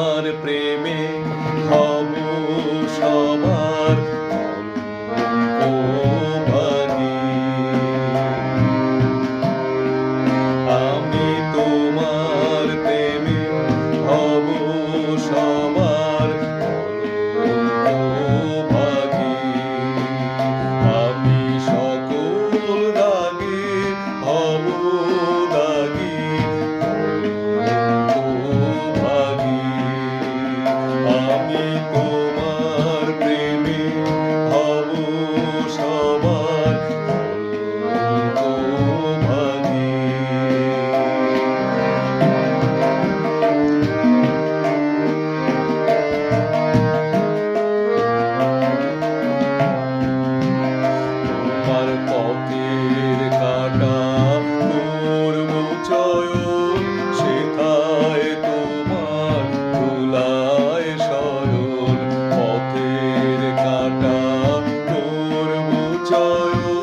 তোমার প্রেমে হবে সবার অন্য নয়ন সেথায় তোমার তুলায় শরণ পথের কাটা করব চয়ন